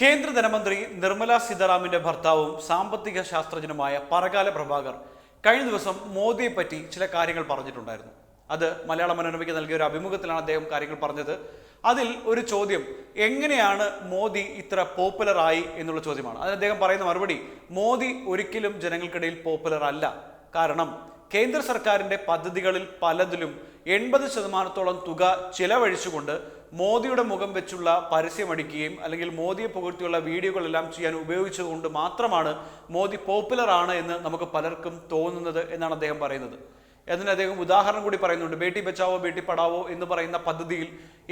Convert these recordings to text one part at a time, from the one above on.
കേന്ദ്ര ധനമന്ത്രി നിർമ്മല സീതാറാമിന്റെ ഭർത്താവും സാമ്പത്തിക ശാസ്ത്രജ്ഞനുമായ പറകാല പ്രഭാകർ കഴിഞ്ഞ ദിവസം മോദിയെ പറ്റി ചില കാര്യങ്ങൾ പറഞ്ഞിട്ടുണ്ടായിരുന്നു. അത് മലയാള മനോരമയ്ക്ക് നൽകിയ ഒരു അഭിമുഖത്തിലാണ് അദ്ദേഹം കാര്യങ്ങൾ പറഞ്ഞത്. അതിൽ ഒരു ചോദ്യം എങ്ങനെയാണ് മോദി ഇത്ര പോപ്പുലറായി എന്നുള്ള ചോദ്യമാണ്. അതിന് അദ്ദേഹം പറയുന്ന മറുപടി മോദി ഒരിക്കലും ജനങ്ങൾക്കിടയിൽ പോപ്പുലർ അല്ല. കാരണം കേന്ദ്ര സർക്കാരിന്റെ പദ്ധതികളിൽ പലതിലും എൺപത് ശതമാനത്തോളം തുക ചിലവഴിച്ചുകൊണ്ട് മോദിയുടെ മുഖം വെച്ചുള്ള പരസ്യമടിക്കുകയും അല്ലെങ്കിൽ മോദിയെ പുകഴ്ത്തിയുള്ള വീഡിയോകളെല്ലാം ചെയ്യാൻ ഉപയോഗിച്ചതുകൊണ്ട് മാത്രമാണ് മോദി പോപ്പുലർ ആണ് എന്ന് നമുക്ക് പലർക്കും തോന്നുന്നത് എന്നാണ് അദ്ദേഹം പറയുന്നത്. അതിന് അദ്ദേഹം ഉദാഹരണം കൂടി പറയുന്നുണ്ട്. ബേട്ടി ബച്ചാവോ ബേട്ടി പഠാവോ എന്ന് പറയുന്ന പദ്ധതിയിൽ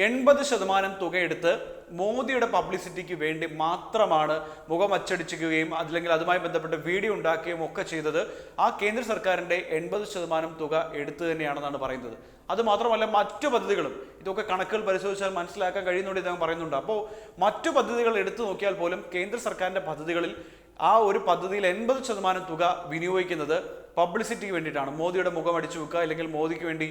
എൺപത് ശതമാനം തുകയെടുത്ത് മോദിയുടെ പബ്ലിസിറ്റിക്ക് വേണ്ടി മാത്രമാണ് മുഖം അച്ചടിച്ചുകയും അല്ലെങ്കിൽ അതുമായി ബന്ധപ്പെട്ട് വീഡിയോ ഉണ്ടാക്കുകയും ഒക്കെ ചെയ്തത് ആ കേന്ദ്ര സർക്കാരിന്റെ എൺപത് ശതമാനം തുക എടുത്തു തന്നെയാണെന്നാണ് പറയുന്നത്. അത് മാത്രമല്ല മറ്റു പദ്ധതികളും. ഇതൊക്കെ കണക്കുകൾ പരിശോധിച്ചാൽ മനസ്സിലാക്കാൻ കഴിയുന്നുണ്ട് ഇദ്ദേഹം പറയുന്നുണ്ട്. അപ്പോൾ മറ്റു പദ്ധതികൾ എടുത്തു നോക്കിയാൽ പോലും കേന്ദ്ര സർക്കാരിന്റെ പദ്ധതികളിൽ ആ ഒരു പദ്ധതിയിൽ എൺപത് ശതമാനം തുക വിനിയോഗിക്കുന്നത് പബ്ലിസിറ്റിക്ക് വേണ്ടിയിട്ടാണ്. മോദിയുടെ മുഖം അടിച്ചു വെക്കുക അല്ലെങ്കിൽ മോദിക്ക് വേണ്ടി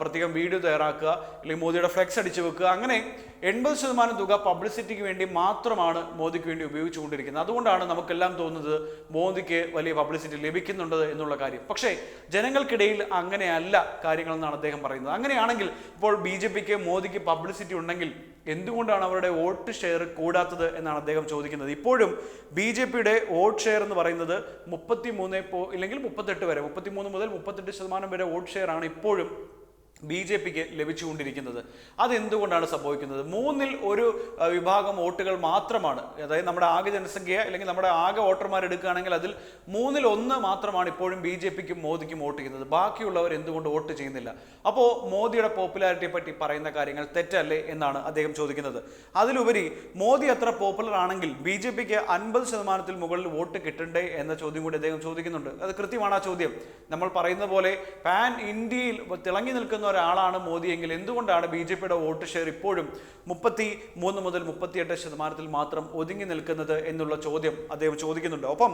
പ്രത്യേകം വീഡിയോ തയ്യാറാക്കുക അല്ലെങ്കിൽ മോദിയുടെ ഫ്ലെക്സ് അടിച്ചു വെക്കുക അങ്ങനെ എൺപത് ശതമാനം തുക പബ്ലിസിറ്റിക്ക് വേണ്ടി മാത്രമാണ് മോദിക്ക് വേണ്ടി ഉപയോഗിച്ചുകൊണ്ടിരിക്കുന്നത്. അതുകൊണ്ടാണ് നമുക്കെല്ലാം തോന്നുന്നത് മോദിക്ക് വലിയ പബ്ലിസിറ്റി ലഭിക്കുന്നുണ്ട് എന്നുള്ള കാര്യം. പക്ഷേ ജനങ്ങൾക്കിടയിൽ അങ്ങനെയല്ല കാര്യങ്ങളെന്നാണ് അദ്ദേഹം പറയുന്നത്. അങ്ങനെയാണെങ്കിൽ ഇപ്പോൾ ബി ജെ പിക്ക് മോദിക്ക് പബ്ലിസിറ്റി ഉണ്ടെങ്കിൽ എന്തുകൊണ്ടാണ് അവരുടെ വോട്ട് ഷെയർ കൂടാത്തത് എന്നാണ് അദ്ദേഹം ചോദിക്കുന്നത്. ഇപ്പോഴും ബി ജെ പിയുടെ വോട്ട് ഷെയർ എന്ന് പറയുന്നത് മുപ്പത്തി മൂന്ന് ഇല്ലെങ്കിൽ മുപ്പത്തെട്ട് വരെ മുപ്പത്തിമൂന്ന് മുതൽ മുപ്പത്തെട്ട് ശതമാനം വരെ വോട്ട് ഷെയർ ആണ് ഇപ്പോഴും ബി ജെ പിക്ക് ലഭിച്ചുകൊണ്ടിരിക്കുന്നത്. അതെന്തുകൊണ്ടാണ് സംഭവിക്കുന്നത്? മൂന്നിൽ ഒരു വിഭാഗം വോട്ടുകൾ മാത്രമാണ്. അതായത് നമ്മുടെ ആകെ ജനസംഖ്യ അല്ലെങ്കിൽ നമ്മുടെ ആകെ വോട്ടർമാർ എടുക്കുകയാണെങ്കിൽ അതിൽ മൂന്നിൽ ഒന്ന് മാത്രമാണ് ഇപ്പോഴും ബി ജെ പിക്കും മോദിക്കും വോട്ട് ചെയ്യുന്നത്. ബാക്കിയുള്ളവർ എന്തുകൊണ്ട് വോട്ട് ചെയ്യുന്നില്ല? അപ്പോൾ മോദിയുടെ പോപ്പുലാരിറ്റിയെ പറ്റി പറയുന്ന കാര്യങ്ങൾ തെറ്റല്ലേ എന്നാണ് അദ്ദേഹം ചോദിക്കുന്നത്. അതിലുപരി മോദി അത്ര പോപ്പുലർ ആണെങ്കിൽ ബി ജെ പിക്ക് അൻപത് ശതമാനത്തിൽ മുകളിൽ വോട്ട് കിട്ടണ്ടേ എന്ന ചോദ്യം കൂടി അദ്ദേഹം ചോദിക്കുന്നുണ്ട്. അത് കൃത്യമാണ് ആ ചോദ്യം. നമ്മൾ പറയുന്ന പോലെ പാൻ ഇന്ത്യയിൽ തിളങ്ങി നിൽക്കുന്ന ഒരാളാണ് മോദി എങ്കിൽ എന്തുകൊണ്ടാണ് ബി ജെ പിയുടെ വോട്ട് ഷെയർ ഇപ്പോഴും മുപ്പത്തി മൂന്ന് മുതൽ മുപ്പത്തിയെട്ട് ശതമാനത്തിൽ മാത്രം ഒതുങ്ങി നിൽക്കുന്നത് എന്നുള്ള ചോദ്യം അദ്ദേഹം ചോദിക്കുന്നുണ്ട്. ഒപ്പം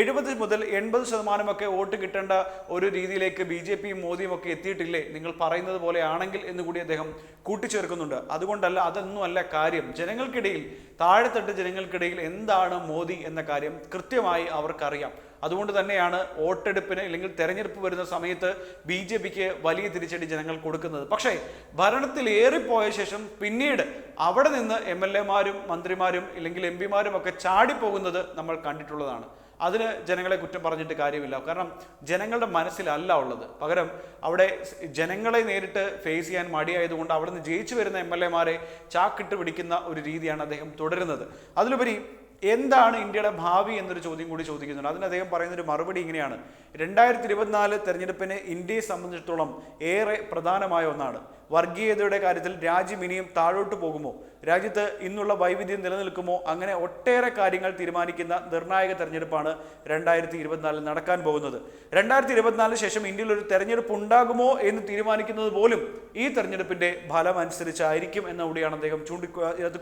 എഴുപത് മുതൽ എൺപത് ശതമാനമൊക്കെ വോട്ട് കിട്ടേണ്ട ഒരു രീതിയിലേക്ക് ബി ജെ പിയും മോദിയും ഒക്കെ എത്തിയിട്ടില്ലേ? നിങ്ങൾ പറയുന്നത് പോലെ ആണെങ്കിൽ എന്ന് കൂടി അദ്ദേഹം കൂട്ടിച്ചേർക്കുന്നുണ്ട്. അതുകൊണ്ടല്ല അതൊന്നുമല്ല കാര്യം. ജനങ്ങൾക്കിടയിൽ താഴെത്തട്ട് ജനങ്ങൾക്കിടയിൽ എന്താണ് മോദി എന്ന കാര്യം കൃത്യമായി അവർക്കറിയാം. അതുകൊണ്ട് തന്നെയാണ് വോട്ടെടുപ്പിന് അല്ലെങ്കിൽ തെരഞ്ഞെടുപ്പ് വരുന്ന സമയത്ത് ബി ജെ പിക്ക് വലിയ തിരിച്ചടി ജനങ്ങൾ കൊടുക്കുന്നത്. പക്ഷേ ഭരണത്തിൽ ഏറിപ്പോയ ശേഷം പിന്നീട് അവിടെ നിന്ന് എം എൽ എമാരും മന്ത്രിമാരും അല്ലെങ്കിൽ എം പിമാരും ഒക്കെ ചാടിപ്പോകുന്നത് നമ്മൾ കണ്ടിട്ടുള്ളതാണ്. അതിന് ജനങ്ങളെ കുറ്റം പറഞ്ഞിട്ട് കാര്യമില്ല. കാരണം ജനങ്ങളുടെ മനസ്സിലല്ല ഉള്ളത്. പകരം അവിടെ ജനങ്ങളെ നേരിട്ട് ഫേസ് ചെയ്യാൻ മടിയായതുകൊണ്ട് അവിടെ ജയിച്ചു വരുന്ന എം എൽ എമാരെ ചാക്കിട്ട് പിടിക്കുന്ന ഒരു രീതിയാണ് അദ്ദേഹം തുടരുന്നത്. അതിലുപരി എന്താണ് ഇന്ത്യയുടെ ഭാവി എന്നൊരു ചോദ്യം കൂടി ചോദിക്കുന്നുണ്ട്. അതിന് അദ്ദേഹം പറയുന്ന ഒരു മറുപടി ഇങ്ങനെയാണ്. രണ്ടായിരത്തി ഇരുപത്തിനാല് തെരഞ്ഞെടുപ്പിന് ഇന്ത്യയെ സംബന്ധിച്ചിടത്തോളം ഏറെ പ്രധാനമായ ഒന്നാണ്. വർഗീയതയുടെ കാര്യത്തിൽ രാജ്യം ഇനിയും താഴോട്ട് പോകുമോ? രാജ്യത്ത് ഇന്നുള്ള വൈവിധ്യം നിലനിൽക്കുമോ? അങ്ങനെ ഒട്ടേറെ കാര്യങ്ങൾ തീരുമാനിക്കുന്ന നിർണായക തെരഞ്ഞെടുപ്പാണ് രണ്ടായിരത്തി ഇരുപത്തിനാലിൽ നടക്കാൻ പോകുന്നത്. രണ്ടായിരത്തി ഇരുപത്തിനാലിന് ശേഷം ഇന്ത്യയിൽ ഒരു തെരഞ്ഞെടുപ്പ് ഉണ്ടാകുമോ എന്ന് തീരുമാനിക്കുന്നത് പോലും ഈ തെരഞ്ഞെടുപ്പിന്റെ ഫലം അനുസരിച്ചായിരിക്കും എന്ന കൂടിയാണ് അദ്ദേഹം ചൂണ്ടി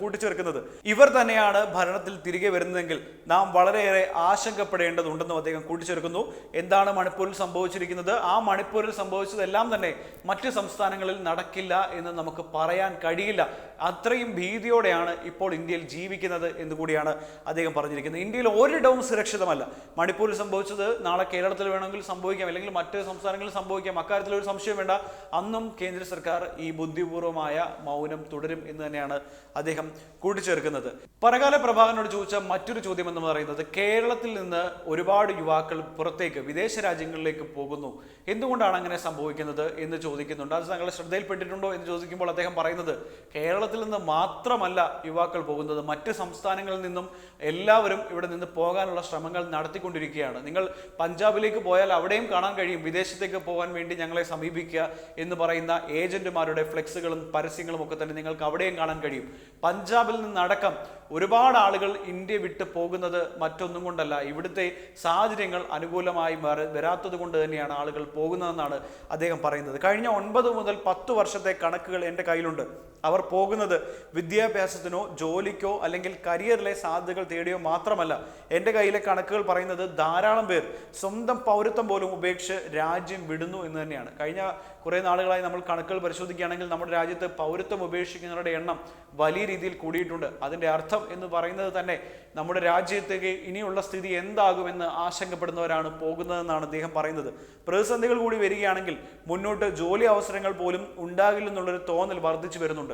കൂട്ടിച്ചേർക്കുന്നത്. ഇവർ തന്നെയാണ് ഭരണത്തിൽ തിരികെ വരുന്നതെങ്കിൽ നാം വളരെയേറെ ആശങ്കപ്പെടേണ്ടതുണ്ടെന്നും അദ്ദേഹം കൂട്ടിച്ചേർക്കുന്നു. എന്താണ് മണിപ്പൂരിൽ സംഭവിച്ചിരിക്കുന്നത്? ആ മണിപ്പൂരിൽ സംഭവിച്ചതെല്ലാം തന്നെ മറ്റ് സംസ്ഥാനങ്ങളിൽ നടക്കില്ല എന്ന് നമുക്ക് പറയാൻ കഴിയില്ല. അത്രയും ഭീതിയോടെയാണ് ഇപ്പോൾ ഇന്ത്യയിൽ ജീവിക്കുന്നത് എന്ന് കൂടിയാണ് അദ്ദേഹം പറഞ്ഞിരിക്കുന്നത്. ഇന്ത്യയിൽ ഒരിടവും സുരക്ഷിതമല്ല. മണിപ്പൂരിൽ സംഭവിച്ചത് നാളെ കേരളത്തിൽ വേണമെങ്കിൽ സംഭവിക്കാം അല്ലെങ്കിൽ മറ്റ് സംസ്ഥാനങ്ങളിൽ സംഭവിക്കാം. അക്കാര്യത്തിൽ ഒരു സംശയം വേണ്ട. അന്നും കേന്ദ്ര സർക്കാർ ഈ ബുദ്ധിപൂർവമായ മൗനം തുടരും എന്ന് തന്നെയാണ് അദ്ദേഹം കൂട്ടിച്ചേർക്കുന്നത്. പരകാല പ്രഭാകരനോട് ചോദിച്ച മറ്റൊരു ചോദ്യം എന്ന് പറയുന്നത് കേരളത്തിൽ നിന്ന് ഒരുപാട് യുവാക്കൾ പുറത്തേക്ക് വിദേശ രാജ്യങ്ങളിലേക്ക് പോകുന്നു. എന്തുകൊണ്ടാണ് അങ്ങനെ സംഭവിക്കുന്നത് എന്ന് ചോദിക്കുന്നുണ്ട്. അത് താങ്കളുടെ ശ്രദ്ധയിൽപ്പെട്ടിട്ടുണ്ടോ. എന്ന് ചോദിക്കുമ്പോൾ അദ്ദേഹം പറയുന്നത് കേരളത്തിൽ നിന്ന് മാത്രമല്ല യുവാക്കൾ പോകുന്നത്. മറ്റ് സംസ്ഥാനങ്ങളിൽ നിന്നും എല്ലാവരും ഇവിടെ നിന്ന് പോകാനുള്ള ശ്രമങ്ങൾ നടത്തിക്കൊണ്ടിരിക്കുകയാണ്. നിങ്ങൾ പഞ്ചാബിലേക്ക് പോയാൽ അവിടെയും കാണാൻ കഴിയും. വിദേശത്തേക്ക് പോകാൻ വേണ്ടി ഞങ്ങളെ സമീപിക്കുക എന്ന് പറയുന്ന ഏജന്റുമാരുടെ ഫ്ലെക്സുകളും പരസ്യങ്ങളും ഒക്കെ തന്നെ നിങ്ങൾക്ക് അവിടെയും കാണാൻ കഴിയും. പഞ്ചാബിൽ നിന്നടക്കം ഒരുപാട് ആളുകൾ ഇന്ത്യ വിട്ട് പോകുന്നത് മറ്റൊന്നും കൊണ്ടല്ല. ഇവിടുത്തെ സാഹചര്യങ്ങൾ അനുകൂലമായി വര- വരാത്തത് കൊണ്ട് തന്നെയാണ് ആളുകൾ പോകുന്നതെന്നാണ് അദ്ദേഹം പറയുന്നത്. കഴിഞ്ഞ ഒൻപത് മുതൽ പത്ത് വർഷത്തെ കണക്കുകൾ എന്റെ കയ്യിലുണ്ട്. അവർ പോകുന്നത് വിദ്യാഭ്യാസത്തിനോ ജോലിക്കോ അല്ലെങ്കിൽ കരിയറിലെ സാധ്യതകൾ തേടിയോ മാത്രമല്ല. എന്റെ കയ്യിലെ കണക്കുകൾ പറയുന്നത് ധാരാളം പേർ സ്വന്തം പൗരത്വം പോലും ഉപേക്ഷിച്ച് രാജ്യം വിടുന്നു എന്ന് തന്നെയാണ്. കഴിഞ്ഞ കുറേ നാളുകളായി നമ്മൾ കണക്കുകൾ പരിശോധിക്കുകയാണെങ്കിൽ നമ്മുടെ രാജ്യത്ത് പൗരത്വം ഉപേക്ഷിക്കുന്നവരുടെ എണ്ണം വലിയ രീതിയിൽ കൂടിയിട്ടുണ്ട്. അതിന്റെ അർത്ഥം എന്ന് പറയുന്നത് തന്നെ നമ്മുടെ രാജ്യത്തേക്ക് ഇനിയുള്ള സ്ഥിതി എന്താകുമെന്ന് ആശങ്കപ്പെടുന്നവരാണ് പോകുന്നതെന്നാണ് അദ്ദേഹം പറയുന്നത്. പ്രതിസന്ധികൾ കൂടി വരികയാണെങ്കിൽ മുന്നോട്ട് ജോലി അവസരങ്ങൾ പോലും ഉണ്ടാകില്ലെന്നുള്ളൊരു തോന്നൽ വർദ്ധിച്ചു വരുന്നുണ്ട്.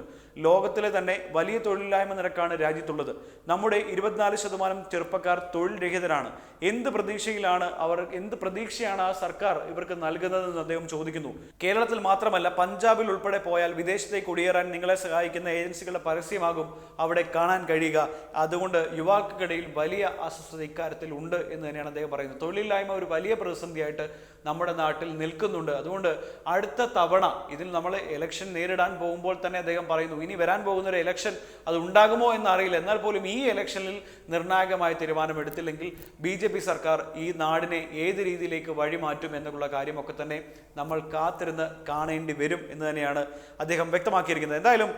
ലോകത്തിലെ തന്നെ വലിയ തൊഴിലില്ലായ്മ നിരക്കാണ് രാജ്യത്തുള്ളത്. നമ്മുടെ ഇരുപത്തിനാല് ശതമാനം ചെറുപ്പക്കാർ തൊഴിൽ രഹിതരാണ് എന്ത് പ്രതീക്ഷയിലാണ് അവർ എന്ത് പ്രതീക്ഷയാണ് ആ സർക്കാർ ഇവർക്ക് നൽകുന്നതെന്ന് അദ്ദേഹം ചോദിക്കുന്നു. കേരളത്തിൽ മാത്രമല്ല പഞ്ചാബിൽ ഉൾപ്പെടെ പോയാൽ വിദേശത്തേക്ക് കുടിയേറാൻ നിങ്ങളെ സഹായിക്കുന്ന ഏജൻസികളുടെ പരസ്യമാകും അവിടെ കാണാൻ കഴിയുക. അതുകൊണ്ട് യുവാക്കൾക്കിടയിൽ വലിയ അസ്വസ്ഥത ഇക്കാര്യത്തിൽ ഉണ്ട് എന്ന് തന്നെയാണ് അദ്ദേഹം പറയുന്നത്. തൊഴിലില്ലായ്മ ഒരു വലിയ പ്രതിസന്ധിയായിട്ട് നമ്മുടെ നാട്ടിൽ നിൽക്കുന്നുണ്ട്. അതുകൊണ്ട് അടുത്ത തവണ ഇതിൽ നമ്മൾ ഇലക്ഷൻ നേരിടാൻ പോകുമ്പോൾ തന്നെ അദ്ദേഹം പറയുന്നു ഇനി വരാൻ പോകുന്ന ഒരു ഇലക്ഷൻ അത് ഉണ്ടാകുമോ എന്നറിയില്ല എന്നാൽ പോലും ഈ ഇലക്ഷനിൽ നിർണായകമായ തീരുമാനമെടുത്തില്ലെങ്കിൽ ബി ജെ പി സർക്കാർ ഈ നാടിനെ ഏത് രീതിയിലേക്ക് വഴിമാറ്റും എന്നുള്ള കാര്യമൊക്കെ തന്നെ നമ്മൾ കാത്തിരുന്ന് കാണേണ്ടി വരും എന്ന് തന്നെയാണ് അദ്ദേഹം വ്യക്തമാക്കിയിരിക്കുന്നത്. എന്തായാലും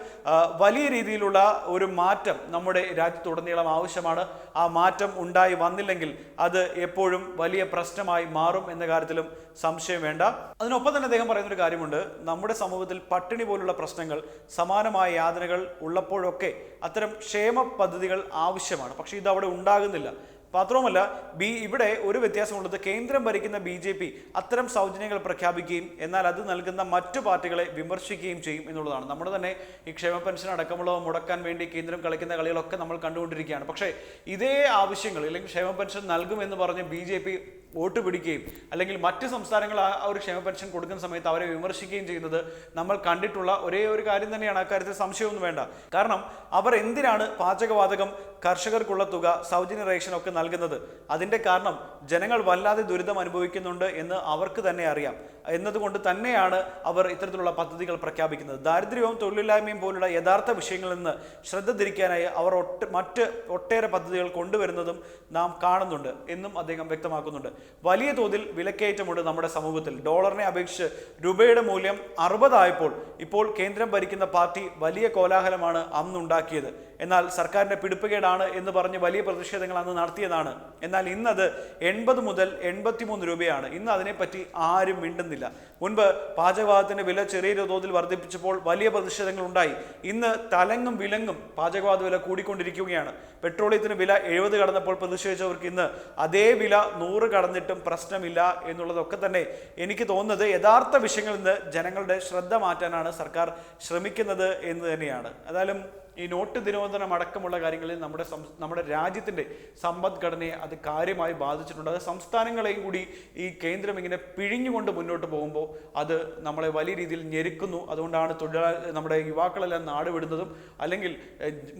വലിയ രീതിയിലുള്ള ഒരു മാറ്റം നമ്മുടെ രാജ്യത്തുടനീളം ആവശ്യമാണ്. ആ മാറ്റം ഉണ്ടായി വന്നില്ലെങ്കിൽ അത് എപ്പോഴും വലിയ പ്രശ്നമായി മാറും എന്ന കാര്യത്തിലും സംശയം വേണ്ട. അതിനൊപ്പം തന്നെ അദ്ദേഹം പറയുന്ന ഒരു കാര്യമുണ്ട്. നമ്മുടെ സമൂഹത്തിൽ പട്ടിണി പോലുള്ള പ്രശ്നങ്ങൾ സമാനമായ യാതനകൾ ഉള്ളപ്പോഴൊക്കെ അത്തരം ക്ഷേമ പദ്ധതികൾ ആവശ്യമാണ്. പക്ഷേ ഇത് അവിടെ ഉണ്ടാകുന്നില്ല. മാത്രവുമല്ല ബി ഇവിടെ ഒരു വ്യത്യാസമുള്ളത് കേന്ദ്രം ഭരിക്കുന്ന ബി ജെ പി അത്തരം സൗജന്യങ്ങൾ പ്രഖ്യാപിക്കുകയും എന്നാൽ അത് നൽകുന്ന മറ്റു പാർട്ടികളെ വിമർശിക്കുകയും ചെയ്യും എന്നുള്ളതാണ്. നമ്മുടെ തന്നെ ഈ ക്ഷേമ പെൻഷൻ അടക്കമുള്ളവ മുടക്കാൻ വേണ്ടി കേന്ദ്രം കളിക്കുന്ന കളികളൊക്കെ നമ്മൾ കണ്ടുകൊണ്ടിരിക്കുകയാണ്. പക്ഷേ ഇതേ ആവശ്യങ്ങൾ അല്ലെങ്കിൽ ക്ഷേമ പെൻഷൻ നൽകുമെന്ന് പറഞ്ഞ് ബി ജെ പി വോട്ട് പിടിക്കുകയും അല്ലെങ്കിൽ മറ്റ് സംസ്ഥാനങ്ങൾ ആ ഒരു ക്ഷേമ പെൻഷൻ കൊടുക്കുന്ന സമയത്ത് അവരെ വിമർശിക്കുകയും ചെയ്യുന്നത് നമ്മൾ കണ്ടിട്ടുള്ള ഒരേ ഒരു കാര്യം തന്നെയാണ്. അക്കാര്യത്തിൽ സംശയമൊന്നും വേണ്ട. കാരണം അവർ എന്തിനാണ് പാചകവാതകം കർഷകർക്കുള്ള തുക സൗജന്യ റേഷൻ ഒക്കെ നൽകുന്നത്. അതിന്റെ കാരണം ജനങ്ങൾ വല്ലാതെ ദുരിതം അനുഭവിക്കുന്നുണ്ട് എന്ന് അവർക്ക് തന്നെ അറിയാം. എന്നതുകൊണ്ട് തന്നെയാണ് അവർ ഇത്തരത്തിലുള്ള പദ്ധതികൾ പ്രഖ്യാപിക്കുന്നത്. ദാരിദ്ര്യവും തൊഴിലില്ലായ്മയും പോലുള്ള യഥാർത്ഥ വിഷയങ്ങളിൽ നിന്ന് ശ്രദ്ധ തിരിക്കാനായി അവർ ഒട്ട് മറ്റ് ഒട്ടേറെ പദ്ധതികൾ കൊണ്ടുവരുന്നതും നാം കാണുന്നുണ്ട് എന്നും അദ്ദേഹം വ്യക്തമാക്കുന്നുണ്ട്. വലിയ തോതിൽ വിലക്കയറ്റമുണ്ട് നമ്മുടെ സമൂഹത്തിൽ. ഡോളറിനെ അപേക്ഷിച്ച് രൂപയുടെ മൂല്യം അറുപതായപ്പോൾ ഇപ്പോൾ കേന്ദ്രം ഭരിക്കുന്ന പാർട്ടി വലിയ കോലാഹലമാണ് അന്നുണ്ടാക്കിയത്. എന്നാൽ സർക്കാരിന്റെ പിടിപ്പുകേടാണ് എന്ന് പറഞ്ഞ് വലിയ പ്രതിഷേധങ്ങൾ അന്ന് നടത്തിയതാണ്. എന്നാൽ ഇന്നത് എൺപത് മുതൽ എൺപത്തിമൂന്ന് രൂപയാണ്. ഇന്ന് അതിനെപ്പറ്റി ആരും മിണ്ടുന്നില്ല. മുൻപ് പാചകവാതത്തിന്റെ വില ചെറിയ തോതിൽ വർദ്ധിപ്പിച്ചപ്പോൾ വലിയ പ്രതിഷേധങ്ങൾ ഉണ്ടായി. ഇന്ന് തലങ്ങും വിലങ്ങും പാചകവാത വില കൂടിക്കൊണ്ടിരിക്കുകയാണ്. പെട്രോളിയത്തിന് വില എഴുപത് കടന്നപ്പോൾ പ്രതിഷേധിച്ചവർക്ക് ഇന്ന് അതേ വില നൂറ് കടന്നിട്ടും പ്രശ്നമില്ല എന്നുള്ളതൊക്കെ തന്നെ എനിക്ക് തോന്നുന്നത് യഥാർത്ഥ വിഷയങ്ങളിൽ നിന്ന് ജനങ്ങളുടെ ശ്രദ്ധ മാറ്റാനാണ് സർക്കാർ ശ്രമിക്കുന്നത് എന്ന് തന്നെയാണ്. ഏതായാലും ഈ നോട്ട് നിരോധനം അടക്കമുള്ള കാര്യങ്ങളിൽ നമ്മുടെ നമ്മുടെ രാജ്യത്തിന്റെ സമ്പദ്ഘടനയെ അത് കാര്യമായി ബാധിച്ചിട്ടുണ്ട്. അത് സംസ്ഥാനങ്ങളെയും കൂടി ഈ കേന്ദ്രം ഇങ്ങനെ പിഴിഞ്ഞുകൊണ്ട് മുന്നോട്ട് പോകുമ്പോൾ അത് നമ്മളെ വലിയ രീതിയിൽ ഞെരുക്കുന്നു. അതുകൊണ്ടാണ് തൊഴിലാ നമ്മുടെ യുവാക്കളെല്ലാം നാടുവിടുന്നതും അല്ലെങ്കിൽ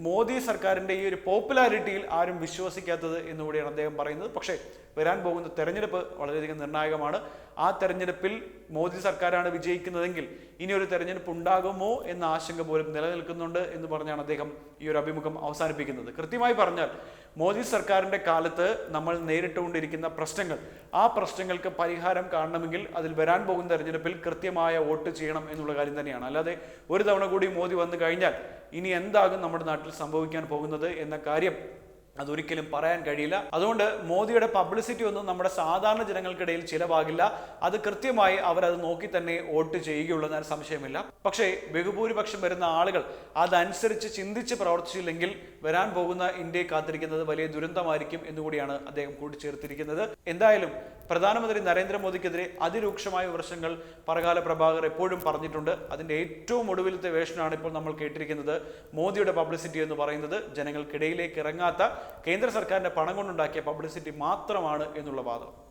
മോദി സർക്കാരിന്റെ ഈ ഒരു പോപ്പുലാരിറ്റിയിൽ ആരും വിശ്വസിക്കാത്തത് എന്നുകൂടിയാണ് അദ്ദേഹം പറയുന്നത്. പക്ഷേ വരാൻ പോകുന്ന തെരഞ്ഞെടുപ്പ് വളരെയധികം നിർണായകമാണ്. ആ തെരഞ്ഞെടുപ്പിൽ മോദി സർക്കാരാണ് വിജയിക്കുന്നതെങ്കിൽ ഇനി ഒരു തെരഞ്ഞെടുപ്പ് ഉണ്ടാകുമോ എന്ന ആശങ്ക പോലും നിലനിൽക്കുന്നുണ്ട് എന്ന് പറഞ്ഞാണ് അദ്ദേഹം ഈ ഒരു അഭിമുഖം അവസാനിപ്പിക്കുന്നത്. കൃത്യമായി പറഞ്ഞാൽ മോദി സർക്കാരിന്റെ കാലത്ത് നമ്മൾ നേരിട്ടുകൊണ്ടിരിക്കുന്ന പ്രശ്നങ്ങൾ ആ പ്രശ്നങ്ങൾക്ക് പരിഹാരം കാണണമെങ്കിൽ അതിൽ വരാൻ പോകുന്ന തെരഞ്ഞെടുപ്പിൽ കൃത്യമായ വോട്ട് ചെയ്യണം എന്നുള്ള കാര്യം തന്നെയാണ്. അല്ലാതെ ഒരു തവണ കൂടി മോദി വന്നു കഴിഞ്ഞാൽ ഇനി എന്താകും നമ്മുടെ നാട്ടിൽ സംഭവിക്കാൻ പോകുന്നത് എന്ന കാര്യം അതൊരിക്കലും പറയാൻ കഴിയില്ല. അതുകൊണ്ട് മോദിയുടെ പബ്ലിസിറ്റി ഒന്നും നമ്മുടെ സാധാരണ ജനങ്ങൾക്കിടയിൽ ചിലവാകില്ല. അത് കൃത്യമായി അവരത് നോക്കി തന്നെ വോട്ട് ചെയ്യുകയുള്ളൂ എന്നാൽ സംശയമില്ല. പക്ഷേ ബഹുഭൂരിപക്ഷം വരുന്ന ആളുകൾ അതനുസരിച്ച് ചിന്തിച്ച് പ്രവർത്തിച്ചില്ലെങ്കിൽ വരാൻ പോകുന്ന ഇന്ത്യയെ കാത്തിരിക്കുന്നത് വലിയ ദുരന്തമായിരിക്കും എന്നുകൂടിയാണ് അദ്ദേഹം കൂട്ടിച്ചേർത്തിരിക്കുന്നത്. എന്തായാലും പ്രധാനമന്ത്രി നരേന്ദ്രമോദിക്കെതിരെ അതിരൂക്ഷമായ വിമർശനങ്ങൾ പറകാല പ്രഭാകർ എപ്പോഴും പറഞ്ഞിട്ടുണ്ട്. അതിന്റെ ഏറ്റവും ഒടുവിലത്തെ വേഷനാണ് ഇപ്പോൾ നമ്മൾ കേട്ടിരിക്കുന്നത്. മോദിയുടെ പബ്ലിസിറ്റി എന്ന് പറയുന്നത് ജനങ്ങൾക്കിടയിലേക്ക് ഇറങ്ങാത്ത കേന്ദ്ര സർക്കാരിന്റെ പണം കൊണ്ടുണ്ടാക്കിയ പബ്ലിസിറ്റി മാത്രമാണ് എന്നുള്ള വാദം.